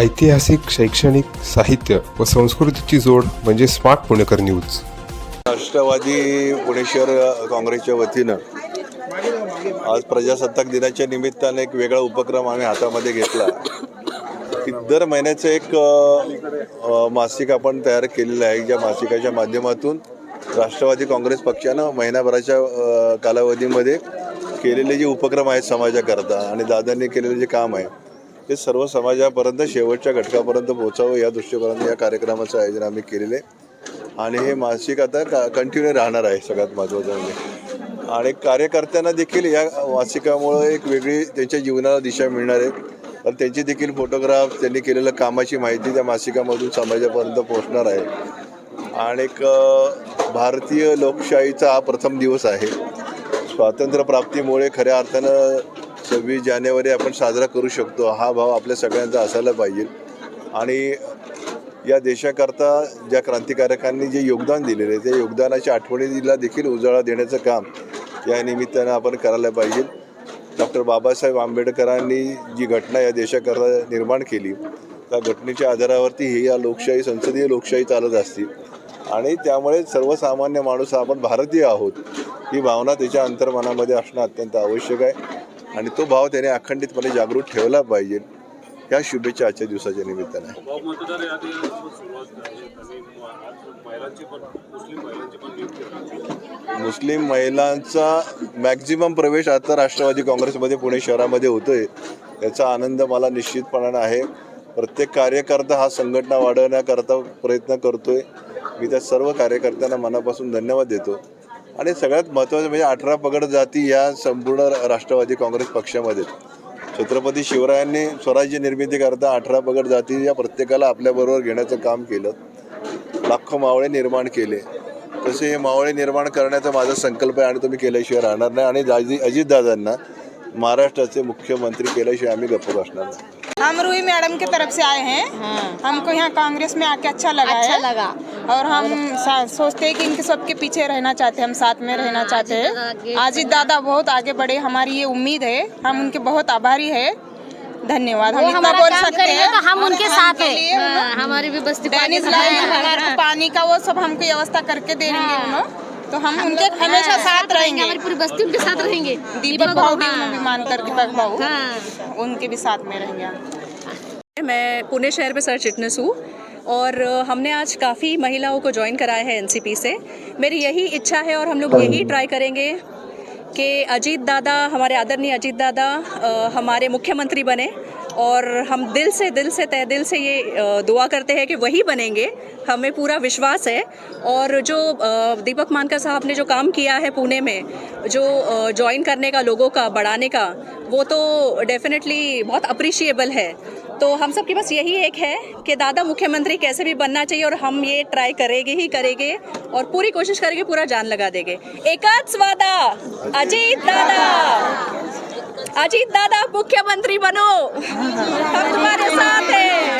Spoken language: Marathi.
ऐतिहासिक शैक्षणिक साहित्य व संस्कृतीची जोड म्हणजे स्मार्ट पुणेकर न्यूज. राष्ट्रवादी पुणे शहर काँग्रेसच्या वतीनं आज प्रजासत्ताक दिनाच्या निमित्तानं एक वेगळा उपक्रम आम्ही हातामध्ये घेतला. की दर महिन्याचं एक मासिक आपण तयार केलेलं आहे ज्या मासिकाच्या माध्यमातून राष्ट्रवादी काँग्रेस पक्षानं महिनाभराच्या कालावधीमध्ये केलेले जे उपक्रम आहेत समाजाकरता आणि दादांनी केलेलं जे काम आहे ते सर्व समाजापर्यंत शेवटच्या घटकापर्यंत पोहोचावं या दृष्टीकोनातून या कार्यक्रमाचं आयोजन आम्ही केलेलं आहे. आणि हे मासिक आता का कंटिन्यू राहणार आहे सगळ्यात महत्त्वाचं म्हणजे. आणि कार्यकर्त्यांना देखील या मासिकामुळं एक वेगळी त्यांच्या जीवनाला दिशा मिळणार आहे. तर त्यांची देखील फोटोग्राफ त्यांनी केलेलं कामाची माहिती त्या मासिकामधून समाजापर्यंत पोहोचणार आहे. आणि एक भारतीय लोकशाहीचा हा प्रथम दिवस आहे. स्वातंत्र्यप्राप्तीमुळे खऱ्या अर्थानं सव्वीस जानेवारी आपण साजरा करू शकतो. हा भाव आपल्या सगळ्यांचा असायला पाहिजे. आणि या देशाकरता ज्या क्रांतिकारकांनी जे योगदान दिलेलं आहे त्या योगदानाच्या आठवणीला देखील उजाळा देण्याचं काम या निमित्तानं आपण करायला पाहिजे. डॉक्टर बाबासाहेब आंबेडकरांनी जी घटना या देशाकरता निर्माण केली त्या घटनेच्या आधारावरती ही या लोकशाही संसदीय लोकशाही चालत असते. आणि त्यामुळे सर्वसामान्य माणूस आपण भारतीय आहोत ही भावना त्याच्या अंतर्मनामध्ये असणं अत्यंत आवश्यक आहे. आणि तो भाव त्याने अखंडितपणे जागृत ठेवला पाहिजे. ह्या शुभेच्छा आजच्या दिवसाच्या निमित्तानं. मुस्लिम महिलांचा मॅक्झिमम प्रवेश आता राष्ट्रवादी काँग्रेसमध्ये पुणे शहरामध्ये होतोय. याचा आनंद मला निश्चितपणानं आहे. प्रत्येक कार्यकर्ता हा संघटना वाढवण्याकरता प्रयत्न करतोय. मी त्या सर्व कार्यकर्त्यांना मनापासून धन्यवाद देतो. आणि सगळ्यात महत्त्वाचं म्हणजे अठरा पगड जाती या संपूर्ण राष्ट्रवादी काँग्रेस पक्षामध्ये. छत्रपती शिवरायांनी स्वराज्य निर्मिती करता अठरा पगड जाती या प्रत्येकाला आपल्याबरोबर घेण्याचं काम केलं. लाखो मावळे निर्माण केले. तसे हे मावळे निर्माण करण्याचा माझा संकल्प आहे आणि तो मी केल्याशिवाय राहणार नाही. आणि दाजी अजितदादांना महाराष्ट्राचे मुख्यमंत्री केल्याशिवाय आम्ही गप्प बसणार नाही. हम रूही मैडम की तरफ से आए हैं. हमको यहाँ कांग्रेस में आके अच्छा लगा अच्छा है. लगा. और हम सोचते हैं कि इनके सबके पीछे रहना चाहते हैं हम साथ में रहना चाहते हैं। आजित दादा बहुत आगे बढ़े हमारी ये उम्मीद है। हम उनके बहुत आभारी है। धन्यवाद। हम इतना बोल सकते हैं तो हम उनके साथ हैं। हाँ, हमारी भी बस्ती पानी का वो सब हमको व्यवस्था करके दे देंगे उन्होंने तो हम उनके हमेशा साथ रहेंगे हमारी पूरी बस्ती उनके साथ रहेंगे। दीपक भाव भी उन्होंने मानकर दीपक हाँ। उनके भी साथ में रहेंगे मैं पुणे शहर में सर चिटनेस हूँ। और हमने आज काफ़ी महिलाओं को ज्वाइन कराया है एनसीपी से। मेरी यही इच्छा है और हम लोग यही ट्राई करेंगे कि अजीत दादा हमारे आदरणीय अजीत दादा अ, हमारे मुख्यमंत्री बने और हम दिल से दिल से तय दिल से ये दुआ करते हैं कि वही बनेंगे। हमें पूरा विश्वास है और जो दीपक मानकर साहब ने जो काम किया है पुणे में जो ज्वाइन करने का लोगों का बढ़ाने का वो तो डेफिनेटली बहुत अप्रिशिएबल है। तो हम सब के पास यही एक है कि दादा मुख्यमंत्री कैसे भी बनना चाहिए और हम ये ट्राई करेंगे ही करेंगे और पूरी कोशिश करेंगे पूरा जान लगा देंगे। एकाद वादा अजीत दादा। अजीत दादा, मुख्यमंत्री बनो। हम तुम्हारे साथ हैं।